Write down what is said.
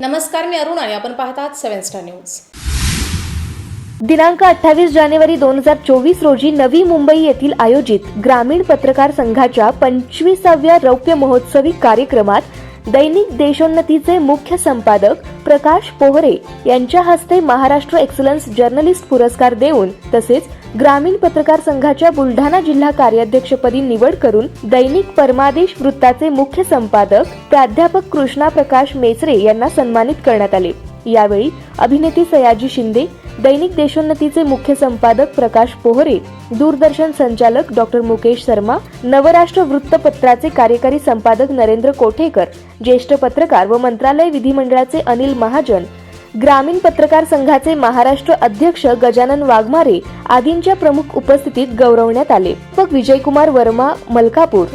नमस्कार मी अरुण आणि आपण पाहत आहात सेव्हन स्टार न्यूज. दिनांक अठ्ठावीस जानेवारी दोन हजार चोवीस रोजी नवी मुंबई येथील आयोजित ग्रामीण पत्रकार संघाच्या पंचवीसाव्या रौप्य महोत्सवी कार्यक्रमात दैनिक देशोन्नतीचे मुख्य संपादक प्रकाश पोहरे यांच्या हस्ते महाराष्ट्र एक्सलन्स जर्नलिस्ट पुरस्कार देऊन तसेच ग्रामीण पत्रकार संघाच्या बुलढाणा जिल्हा कार्याध्यक्षपदी निवड करून दैनिक परमादेश वृत्ताचे मुख्य संपादक प्राध्यापक कृष्णा प्रकाश मेसरे यांना सन्मानित करण्यात आले. यावेळी अभिनेती सयाजी शिंदे दैनिक देशोन्नतीचे मुख्य संपादक प्रकाश पोहरे दूरदर्शन संचालक डॉक्टर मुकेश शर्मा नवराष्ट्र वृत्तपत्राचे कार्यकारी संपादक नरेंद्र कोठेकर ज्येष्ठ पत्रकार व मंत्रालय विधिमंडळाचे अनिल महाजन ग्रामीण पत्रकार संघाचे महाराष्ट्र अध्यक्ष गजानन वाघमारे आदींच्या प्रमुख उपस्थितीत गौरवण्यात आले. विजयकुमार वर्मा मलकापूर.